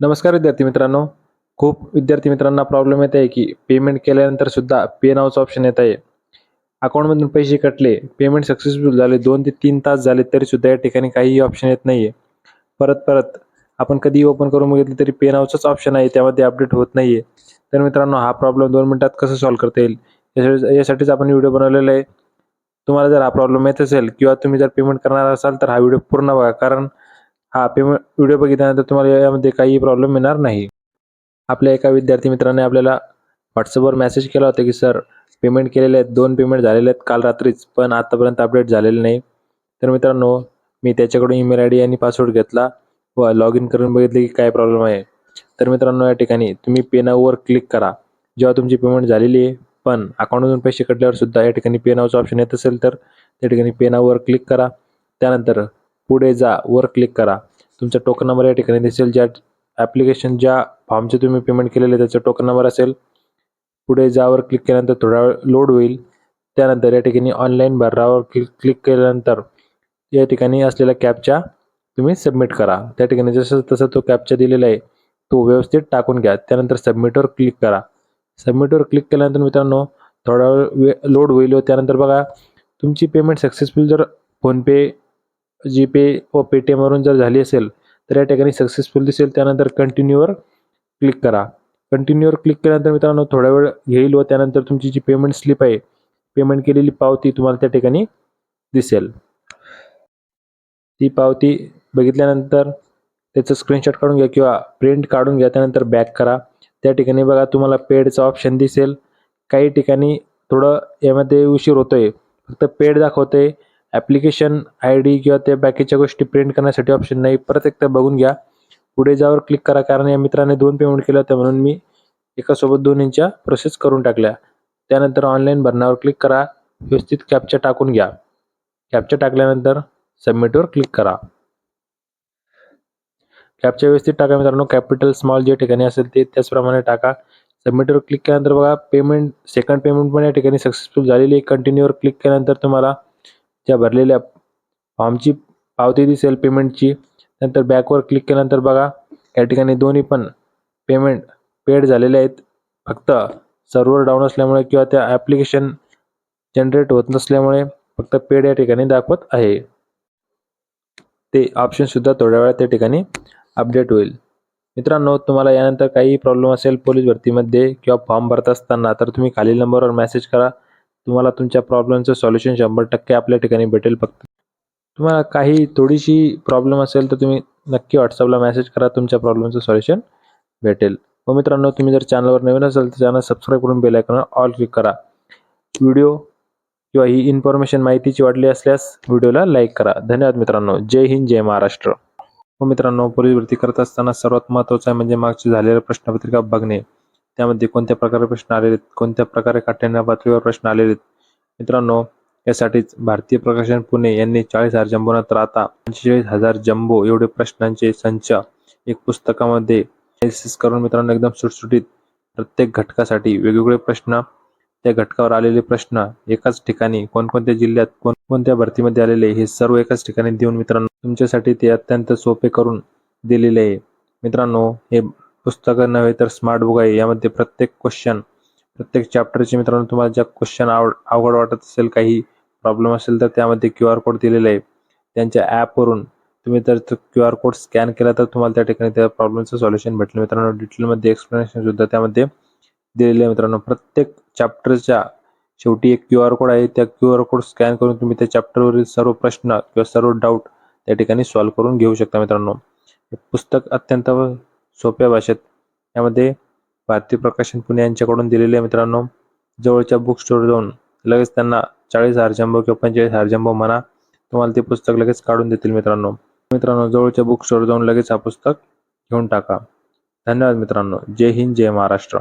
नमस्कार विद्यार्थी मित्रांनो. खूप विद्यार्थी मित्रांना प्रॉब्लेम येत आहे की पेमेंट केल्यानंतर सुद्धा पे नावचं ऑप्शन येत आहे. अकाउंटमधून पैसे कटले पेमेंट सक्सेसफुल झाले दोन ते तीन तास झाले तरी सुद्धा या ठिकाणी काहीही ऑप्शन येत नाही आहे परत परत आपण कधी ओपन करून बघितलं तरी पे नावचंच ऑप्शन आहे त्यामध्ये अपडेट होत नाही आहे तर मित्रांनो हा प्रॉब्लेम दोन मिनटात कसं सॉल्व्ह करता येईल? यासाठीच आपण व्हिडिओ बनवलेला आहे. तुम्हाला जर हा प्रॉब्लेम येत असेल किंवा तुम्ही जर पेमेंट करणार असाल तर हा व्हिडिओ पूर्ण बघा. कारण हा पेमेंट व्हिडिओ बघितल्यानंतर तुम्हाला यामध्ये काही प्रॉब्लेम येणार नाही. आपल्या एका विद्यार्थी मित्राने आपल्याला व्हॉट्सअपवर मेसेज केला होता की सर पेमेंट केलेले आहेत. दोन पेमेंट झालेले आहेत. काल रात्रीच पण आत्तापर्यंत अपडेट झालेले नाही. तर मित्रांनो मी त्याच्याकडून ईमेल आय डी आणि पासवर्ड घेतला व लॉग इन करून बघितले की काय प्रॉब्लेम आहे. तर मित्रांनो या ठिकाणी तुम्ही पेनावर क्लिक करा. जेव्हा तुमची पेमेंट झालेली आहे पण अकाउंटमधून पैसे कटल्यावर सुद्धा या ठिकाणी पेनावचं ऑप्शन येत असेल तर त्या ठिकाणी पेनावर क्लिक करा. त्यानंतर पुढे जा वर क्लिक करा. तुमचा टोकन नंबर या ठिकाणी दिसेल. ज्या ॲप्लिकेशन ज्या फॉर्मचे तुम्ही पेमेंट केलेले त्याचा टोकन नंबर असेल. पुढे जावर क्लिक केल्यानंतर थोडा वेळ लोड होईल. त्यानंतर या ठिकाणी ऑनलाईन भरावर क्लिक क्लिक केल्यानंतर या ठिकाणी असलेला कॅपचा तुम्ही सबमिट करा. त्या ठिकाणी जसं तसं तो कॅपचा दिलेला आहे तो व्यवस्थित टाकून घ्या. त्यानंतर सबमिटवर क्लिक करा. सबमिटवर क्लिक केल्यानंतर मित्रांनो थोडा वेळ लोड होईल व त्यानंतर बघा तुमची पेमेंट सक्सेसफुल जर फोनपे जीपे व पेटीएमवरून जर झाली असेल तर या ठिकाणी सक्सेसफुल दिसेल. त्यानंतर कंटिन्यूवर क्लिक करा. कंटिन्यूवर क्लिक केल्यानंतर मित्रांनो थोडा वेळ घेईल व त्यानंतर तुमची जी पेमेंट स्लिप आहे पेमेंट केलेली पावती तुम्हाला त्या ठिकाणी दिसेल. ती पावती बघितल्यानंतर त्याचं स्क्रीनशॉट काढून घ्या किंवा प्रिंट काढून घ्या. त्यानंतर बॅक करा. त्या ठिकाणी बघा तुम्हाला पेडचं ऑप्शन दिसेल. काही ठिकाणी थोडं यामध्ये उशीर होतोय. फक्त पेड दाखवतंय. ॲप्लिकेशन आय डी किंवा त्या बाकीच्या गोष्टी प्रिंट करण्यासाठी ऑप्शन नाही. परत एकदा बघून घ्या. पुढे जावर क्लिक करा कारण या मित्राने दोन पेमेंट केलं होतं म्हणून मी एकासोबत दोन्हींच्या प्रोसेस करून टाकल्या. त्यानंतर ऑनलाईन भरण्यावर क्लिक करा. व्यवस्थित कॅपच्या टाकून घ्या. कॅपच्या टाकल्यानंतर सबमिटवर क्लिक करा. कॅपच्या व्यवस्थित टाका मित्रांनो. कॅपिटल स्मॉल जे ठिकाणी असेल ते त्याचप्रमाणे टाका. सबमिटवर क्लिक केल्यानंतर बघा पेमेंट सेकंड पेमेंट पण या ठिकाणी सक्सेसफुल झालेली आहे. कंटिन्यूवर क्लिक केल्यानंतर तुम्हाला ज्या भरलेल्या फॉर्मची पावती दिसेल पेमेंटची. नंतर बॅकवर क्लिक केल्यानंतर बघा या ठिकाणी दोन्ही पण पेमेंट पेड झालेले आहेत. फक्त सर्व्हर डाऊन असल्यामुळे किंवा त्या ॲप्लिकेशन जनरेट होत नसल्यामुळे फक्त पेड या ठिकाणी दाखवत आहे. ते ऑप्शनसुद्धा थोड्या वेळात त्या ठिकाणी अपडेट होईल. मित्रांनो तुम्हाला यानंतर काही प्रॉब्लेम असेल पोलीस भरतीमध्ये किंवा फॉर्म भरत असताना तर तुम्ही खालील नंबरवर मेसेज करा. तुम्हाला तुमच्या प्रॉब्लेमचं सॉल्युशन शंभर टक्के आपल्या ठिकाणी भेटेल फक्त. तुम्हाला काही थोडीशी प्रॉब्लेम असेल तर तुम्ही नक्की व्हॉट्सअपला मेसेज करा तुमच्या प्रॉब्लेमचं सॉल्युशन भेटेल. व मित्रांनो तुम्ही जर चॅनलवर नवीन असाल तर चॅनल सबस्क्राईब करून बेल आयकॉनवर ऑल क्लिक करा. व्हिडिओ किंवा ही इन्फॉर्मेशन माहितीची वाटली असल्यास व्हिडिओला लाईक करा. धन्यवाद मित्रांनो. जय हिंद जय महाराष्ट्र. व मित्रांनो पोलीस भरती करत असताना सर्वात महत्त्वाचं आहे म्हणजे मागची झालेल्या प्रश्नपत्रिका बघणे. त्यामध्ये कोणत्या प्रकारे प्रश्न आलेले आहेत? कोणत्या प्रकारे काठ्याण्या पातळीवर प्रश्न आलेले आहेत? मित्रांनो यासाठीच भारतीय प्रकाशन पुणे यांनी चाळीस हजार जम्बो राहता आता पंचेचाळीस हजार जम्बो एवढे प्रश्नांचे संच एक पुस्तकामध्ये एनालिसिस करून मित्रांनो एकदम सुटसुटीत प्रत्येक घटकासाठी वेगवेगळे प्रश्न त्या घटकावर आलेले प्रश्न एकाच ठिकाणी कोणकोणत्या जिल्ह्यात कोणकोणत्या भरतीमध्ये आलेले हे सर्व एकाच ठिकाणी देऊन मित्रांनो तुमच्यासाठी ते अत्यंत सोपे करून दिलेले आहे. मित्रांनो हे पुस्तकं नव्हे तर स्मार्ट बुक आहे. यामध्ये प्रत्येक क्वेश्चन प्रत्येक चॅप्टरचे मित्रांनो तुम्हाला ज्या क्वेश्चन आवड अवघड वाटत असेल काही प्रॉब्लेम असेल तर त्यामध्ये क्यू आर कोड दिलेला आहे. त्यांच्या ॲपवरून तुम्ही जर क्यू आर कोड स्कॅन केला तर तुम्हाला त्या ठिकाणी त्या प्रॉब्लेमचं सॉल्युशन भेटेल. मित्रांनो डिटेलमध्ये एक्सप्लेनेशन सुद्धा त्यामध्ये दिलेलं आहे मित्रांनो. प्रत्येक चॅप्टरच्या शेवटी एक क्यू आर कोड आहे. त्या क्यू आर कोड स्कॅन करून तुम्ही त्या चॅप्टरवरील सर्व प्रश्न किंवा सर्व डाऊट त्या ठिकाणी सॉल्व्ह करून घेऊ शकता मित्रांनो. हे पुस्तक अत्यंत सोप्या भाषेत. यामध्ये भारतीय प्रकाशन पुणे यांच्याकडून दिलेले मित्रांनो. जवळच्या बुक स्टोअर जाऊन लगेच त्यांना चाळीस हजार किंवा पंचेचाळीस हजार म्हणा. तुम्हाला ते पुस्तक लगेच काढून देतील मित्रांनो. मित्रांनो जवळच्या बुक स्टोअर जाऊन लगेच हा पुस्तक घेऊन टाका. धन्यवाद मित्रांनो. जय हिंद जय महाराष्ट्र.